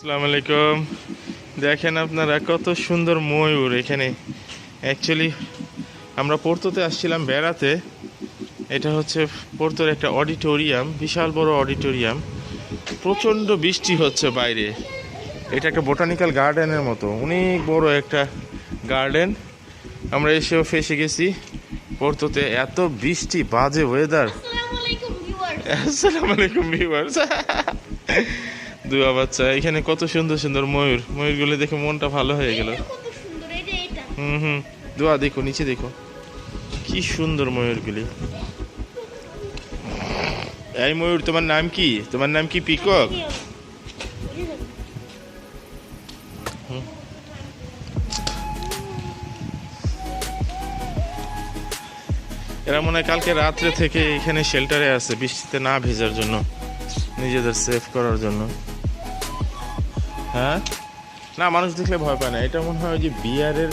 আসসালামু আলাইকুম। দেখেন আপনারা কত সুন্দর ময়ূর এখানে। অ্যাকচুয়ালি আমরা পোর্তোতে আসছিলাম বেড়াতে। এটা হচ্ছে পোর্তোর একটা অডিটোরিয়াম বিশাল বড় অডিটোরিয়াম। প্রচণ্ড বৃষ্টি হচ্ছে বাইরে। এটা একটা বোটানিক্যাল গার্ডেনের মতো অনেক বড় একটা গার্ডেন। আমরা এসেও ফেসে গেছি। পোর্তোতে এত বৃষ্টি বাজে ওয়েদার আসসালামু আলাইকুম ভিউয়ার্স আসসালামু আলাইকুম ভিউয়ার্স দুয়া বাচ্চা এখানে কত সুন্দর সুন্দর ময়ূর। ময়ূরগুলো দেখে মনটা ভালো হয়ে গেল। হুম হুম। দুয়া দেখো নিচে দেখো। কি সুন্দর ময়ূরগুলি। এই ময়ূর তোমার নাম কি? তোমার নাম কি পিকক? এরা মনে হয় কালকে রাত্রে থেকে এখানে শেল্টারে আছে বৃষ্টিতে না ভেজার জন্য নিজেদের সেভ করার জন্য। হ্যাঁ? না, মানুষ দেখলে ভয় পায় না। এটা মনে হয় ওই যে বিয়ারের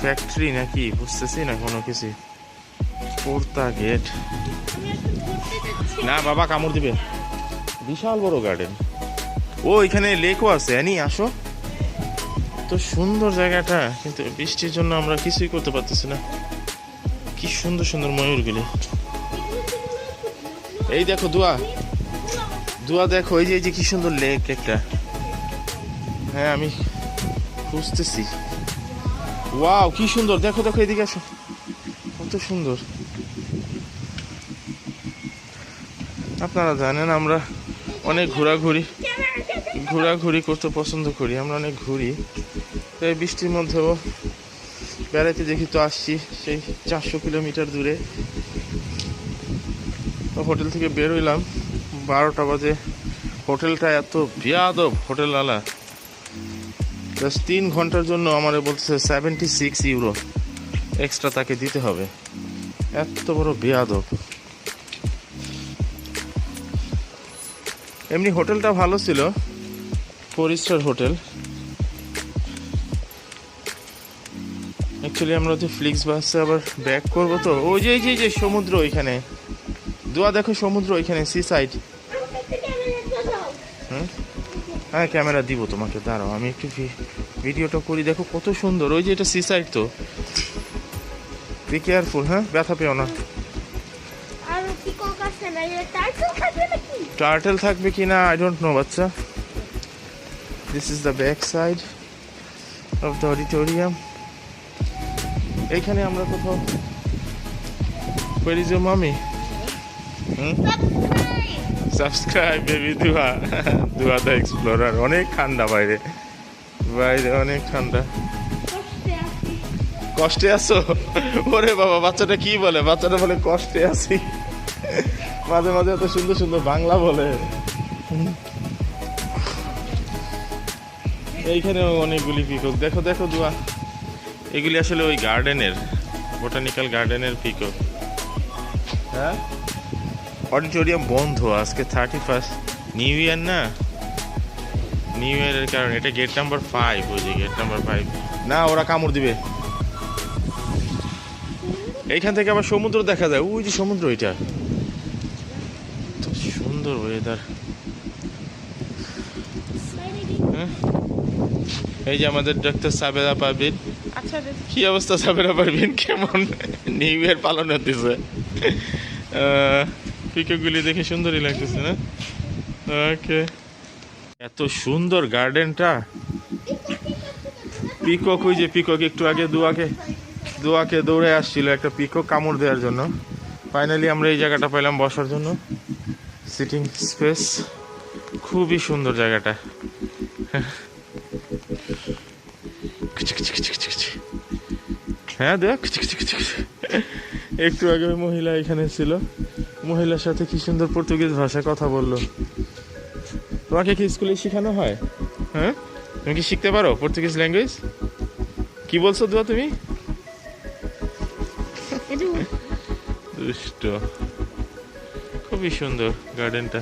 ফ্যাক্টরি নাকি? বুঝতেছি না, কোনো কিছু। পোর্তা গেট না, বাবা, কামড় দিবে। বিশাল বড় গার্ডেন ও, এখানে লেকও আছে। অ্যানি, আসো। তো সুন্দর জায়গাটা। কিন্তু বৃষ্টির জন্য আমরা কিছুই করতে পারতেছি না। কি সুন্দর সুন্দর ময়ূরগুলি। এই দেখো, দুয়া। দুয়া দেখো, এই যে কি সুন্দর লেক একটা। হ্যাঁ আমি খুঁজতেছি। ওয়াও, কি সুন্দর। দেখো দেখো, এদিকে আসো। কত সুন্দর। আপনারা জানেন, আমরা অনেক ঘোরাঘুরি ঘোরাঘুরি করতে পছন্দ করি। আমরা অনেক ঘুরি। তো এই বৃষ্টির মধ্যেও বেড়াইতে দেখি তো আসছি, সেই চারশো কিলোমিটার দূরে। তো হোটেল থেকে বের হইলাম। বারোটা বাজে। হোটেলটা এত বিয়াদব, হোটেলওয়ালা। জাস্ট তিন ঘণ্টার জন্য আমার বলতেছে সেভেন্টি সিক্স ইউরো এক্সট্রা তাকে দিতে হবে। এত বড় বেয়াদব। এমনি হোটেলটা ভালো ছিল। Four star hotel. অ্যাকচুয়ালি আমরা যে ফ্লিক্স বাসে আবার ব্যাক করব তো, ওই যে যে যে সমুদ্র ওইখানে। দোয়া দেখো সমুদ্র ওইখানে সি সাইড হ্যাঁ ক্যামেরা দিব তোমাকে দাঁড়াও আমি একটু ভিডিওটা করি। দেখো কত সুন্দর ওই যে এটা সি সাইড তো। বি কেয়ারফুল হ্যাঁ ব্যথা পেও না। টার্টল থাকবে কি না আই ডোন্ট নো বাচ্চা। This is the back side of the auditorium এইখানে আমরা কোথাও Where is your mommy? Subscribe baby দুয়া দুয়া দ্য এক্সপ্লোরার অনেক ঠান্ডা বাইরে। বাইরে অনেক ঠান্ডা। কষ্টে আছো। ওরে বাবা বাচ্চাটা কি বলে? বাচ্চাটা বলে কষ্টে আছি। মাঝে মাঝে এত সুন্দর সুন্দর বাংলা বলে। এইখানে অনেকগুলি পিকক। দেখো দেখো দুয়া এগুলি আসলে ওই গার্ডেনের বোটানিক্যাল গার্ডেনের পিকক। হ্যাঁ? অডিটোরিয়াম বন্ধ আজকে থার্টি ফার্স্ট নিউ ইয়ার না নিউ ইয়ারের কারণে এটা গেট নাম্বার ফাইভ ওই যে গেট নাম্বার ফাইভ না ওরা কামড় দিবে। এইখান থেকে আবার সমুদ্র দেখা যায়। ওই যে সমুদ্র এটা। তো সুন্দর ওয়েদার হ্যাঁ? এই যে আমাদের ডাক্তার সাবেরা পারবিন আচ্ছা কি অবস্থা সাবেরা পারবিন কেমন? নিউ ইয়ার পালন হতেছে। পিকগুলি দেখে সুন্দরই লাগতেছে, না? ওকে এত সুন্দর গার্ডেনটা। পিকক, ওই যে পিকক, একটু আগে দুয়াকে দুয়াকে দৌড়ে আসছিল একটা পিকক কামড় দেওয়ার জন্য। ফাইনালি আমরা এই জায়গাটা পেলাম বসার জন্য। সিটিং স্পেস খুবই সুন্দর জায়গাটা। হ্যাঁ দেখ একটু আগে ওই মহিলা এখানে ছিল। মহিলার সাথে কি সুন্দর পর্তুগিজ ভাষায় কথা বলল। তোমাকে কি স্কুলে শেখানো হয়? হ্যাঁ? তুমি কি শিখতে পারো পর্তুগিজ ল্যাঙ্গুয়েজ? কি বলছো দুয়া তুমি? দুষ্ট। খুবই সুন্দর গার্ডেনটা।